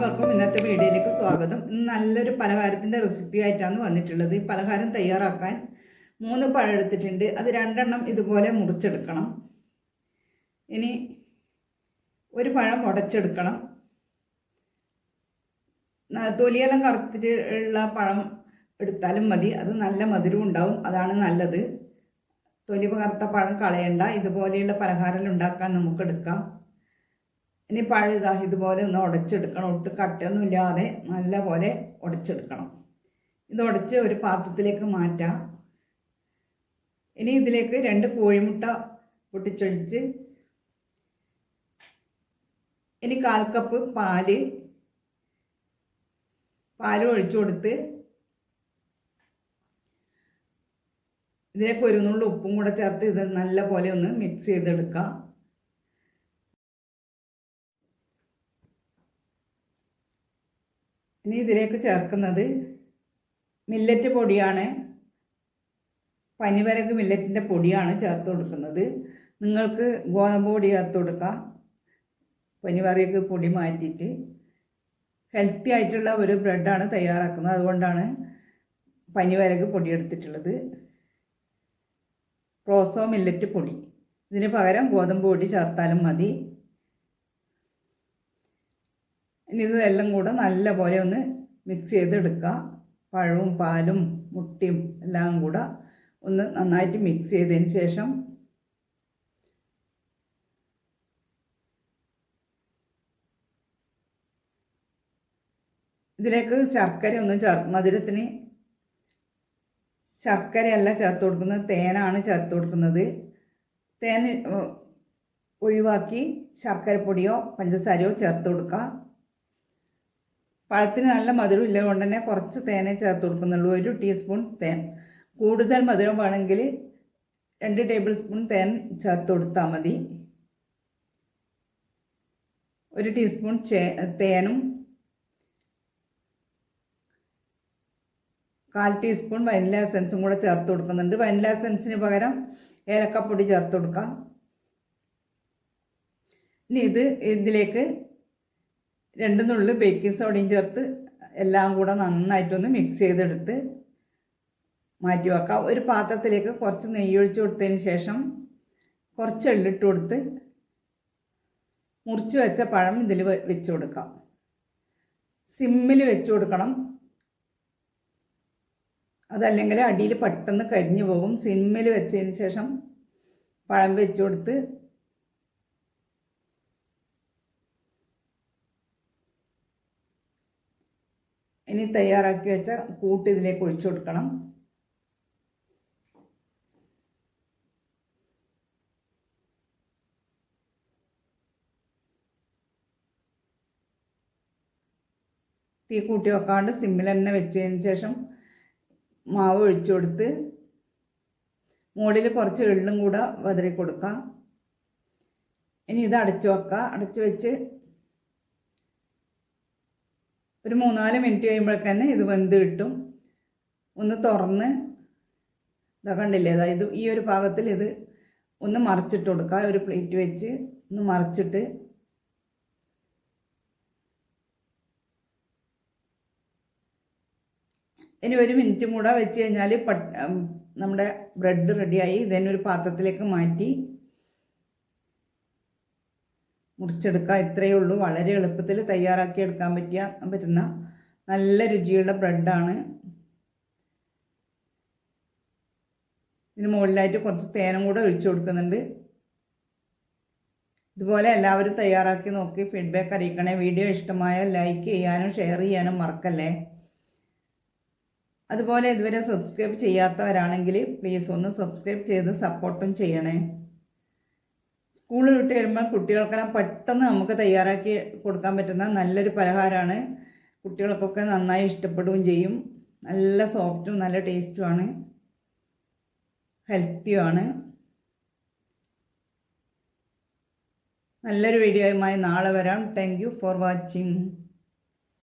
എല്ലാവർക്കും ഇന്നത്തെ വീഡിയോയിലേക്ക് സ്വാഗതം. ഇന്ന് നല്ലൊരു പലഹാരത്തിന്റെ റെസിപ്പി ആയിട്ടാണ് വന്നിട്ടുള്ളത്. ഈ പലഹാരം തയ്യാറാക്കാൻ മൂന്ന് പഴം എടുത്തിട്ടുണ്ട്. അത് രണ്ടെണ്ണം ഇതുപോലെ മുറിച്ചെടുക്കണം. ഇനി ഒരു പഴം ഉടച്ചെടുക്കണം തൊലിയെല്ലാം കറുത്തിട്ട് ഉള്ള പഴം എടുത്താലും മതി. അത് നല്ല മധുരം ഉണ്ടാവും. അതാണ് നല്ലത്. തൊലി കറുത്ത പഴം കളയണ്ട. ഇതുപോലെയുള്ള പലഹാരം ഉണ്ടാക്കാൻ നമുക്ക് എടുക്കാം. ഇനി പഴുക ഇതാ ഇതുപോലെ ഒന്ന് ഉടച്ചെടുക്കണം. ഒട്ട് കട്ടയൊന്നും ഇല്ലാതെ നല്ല പോലെ ഉടച്ചെടുക്കണം. ഇത് ഉടച്ച് ഒരു പാത്രത്തിലേക്ക് മാറ്റാം. ഇനി ഇതിലേക്ക് രണ്ട് കോഴിമുട്ട പൊട്ടിച്ചൊഴിച്ച് ഇനി കാൽ കപ്പ് പാൽ പാൽ ഒഴിച്ചു കൊടുത്ത് ഇതിലേക്ക് ഒരു നുള്ളു ഉപ്പും കൂടെ ചേർത്ത് ഇത് നല്ല പോലെ ഒന്ന് മിക്സ് ചെയ്തെടുക്കാം. ഇനി ഇതിലേക്ക് ചേർക്കുന്നത് മില്ലറ്റ് പൊടിയാണ്. പനിവരക് മില്ലറ്റിന്റെ പൊടിയാണ് ചേർത്ത് കൊടുക്കുന്നത്. നിങ്ങൾക്ക് ഗോതമ്പ് പൊടി ചേർത്ത് കൊടുക്കാം. പനിവരക് പൊടി മാറ്റിയിട്ട്. ഹെൽത്തി ആയിട്ടുള്ള ഒരു ബ്രെഡാണ് തയ്യാറാക്കുന്നത്. അതുകൊണ്ടാണ് പനിവരക്ക് പൊടി എടുത്തിട്ടുള്ളത്. റോസോ മില്ലറ്റ് പൊടി. ഇതിന് പകരം ഗോതമ്പ് പൊടി ചേർത്താലും മതി. ഇനി ഇതെല്ലാം കൂടെ നല്ലപോലെ ഒന്ന് മിക്സ് ചെയ്തെടുക്കുക. പഴവും പാലും മുട്ടയും എല്ലാം കൂടെ ഒന്ന് നന്നായിട്ട് മിക്സ് ചെയ്തതിന് ശേഷം ഇതിലേക്ക് ശർക്കര ഒന്നും ചേർ മധുരത്തിന് ശർക്കരയല്ല ചേർത്ത് കൊടുക്കുന്നത് തേനാണ് ചേർത്ത് കൊടുക്കുന്നത്. തേൻ ഒഴിവാക്കി ശർക്കരപ്പൊടിയോ പഞ്ചസാരയോ ചേർത്ത് കൊടുക്കുക. പഴത്തിന് നല്ല മധുരം ഇല്ല കൊണ്ട് തന്നെ കുറച്ച് തേനേ ചേർത്ത് കൊടുക്കുന്നുള്ളൂ. ഒരു ടീസ്പൂൺ തേൻ. കൂടുതൽ മധുരം വേണമെങ്കിൽ രണ്ട് ടേബിൾ സ്പൂൺ തേൻ ചേർത്ത് കൊടുത്താൽ മതി. ഒരു ടീസ്പൂൺ തേനും കാൽ ടീസ്പൂൺ വനില എസൻസും കൂടെ ചേർത്ത് കൊടുക്കുന്നുണ്ട്. വനില എസൻസിന് പകരം ഏലക്കപ്പൊടി ചേർത്ത് കൊടുക്കാം. ഇനി ഇത് ഇതിലേക്ക് രണ്ട് നുള്ളിൽ ബേക്കിംഗ് സോഡയും ചേർത്ത് എല്ലാം കൂടെ നന്നായിട്ടൊന്ന് മിക്സ് ചെയ്തെടുത്ത് മാറ്റി വെക്കാം. ഒരു പാത്രത്തിലേക്ക് കുറച്ച് നെയ്യ് ഒഴിച്ച് കൊടുത്തതിന് ശേഷം കുറച്ച് എള്ളിട്ട് കൊടുത്ത് മുറിച്ച് വെച്ച പഴം ഇതിൽ വെച്ച് കൊടുക്കാം. സിമ്മിൽ വെച്ച് കൊടുക്കണം. അതല്ലെങ്കിൽ അടിയിൽ പെട്ടെന്ന് കരിഞ്ഞു പോകും. സിമ്മിൽ വെച്ചതിന് ശേഷം പഴം വെച്ച് കൊടുത്ത് ഇനി തയ്യാറാക്കി വെച്ച കൂട്ട് ഇതിലേക്ക് ഒഴിച്ചു കൊടുക്കണം. തീ കൂട്ടി വെക്കാണ്ട് സിമ്മിൽ തന്നെ വെച്ചതിന് ശേഷം മാവ് ഒഴിച്ചു കൊടുത്ത് മുകളിൽ കുറച്ച് എള്ളും കൂടെ വതറി കൊടുക്കാം. ഇനി ഇത് അടച്ചു വെക്കുക അടച്ചു വെച്ച് ഒരു മൂന്നാൽ മിനിറ്റ് കഴിയുമ്പോഴേക്കന്നെ ഇത് വെന്ത് കിട്ടും. ഒന്ന് തുറന്ന് ഇതാ കണ്ടില്ലേ അതായത് ഈ ഒരു പാകത്തിൽ ഇത് ഒന്ന് മറിച്ചിട്ട് കൊടുക്കുക. ഒരു പ്ലേറ്റ് വെച്ച് ഒന്ന് മറിച്ചിട്ട് ഇനി ഒരു മിനിറ്റ് കൂടെ വെച്ച് കഴിഞ്ഞാൽ നമ്മുടെ ബ്രെഡ് റെഡിയായി. ഇതിനൊരു പാത്രത്തിലേക്ക് മാറ്റി മുറിച്ചെടുക്കുക ഇത്രയേ ഉള്ളൂ. വളരെ എളുപ്പത്തിൽ തയ്യാറാക്കി എടുക്കാൻ പറ്റിയ പറ്റുന്ന നല്ല രുചിയുള്ള ബ്രെഡാണ്. ഇതിന് മുകളിലായിട്ട് കുറച്ച് തേനും കൂടെ ഒഴിച്ചു കൊടുക്കുന്നുണ്ട്. ഇതുപോലെ എല്ലാവരും തയ്യാറാക്കി നോക്കി ഫീഡ്ബാക്ക് അറിയിക്കണേ. വീഡിയോ ഇഷ്ടമായ ലൈക്ക് ചെയ്യാനും ഷെയർ ചെയ്യാനും മറക്കല്ലേ. അതുപോലെ ഇതുവരെ സബ്സ്ക്രൈബ് ചെയ്യാത്തവരാണെങ്കിൽ പ്ലീസ് ഒന്ന് സബ്സ്ക്രൈബ് ചെയ്ത് സപ്പോർട്ടും ചെയ്യണേ. സ്കൂൾ വിട്ട് വരുമ്പോൾ കുട്ടികൾക്കെല്ലാം പെട്ടെന്ന് നമുക്ക് തയ്യാറാക്കി കൊടുക്കാൻ പറ്റുന്ന നല്ലൊരു പലഹാരമാണ്. കുട്ടികൾക്കൊക്കെ നന്നായി ഇഷ്ടപ്പെടുകയും ചെയ്യും. നല്ല സോഫ്റ്റും നല്ല ടേസ്റ്റുമാണ് ഹെൽത്തിയുമാണ് നല്ലൊരു വീഡിയോയുമായി നാളെ വരാം. Thank you for watching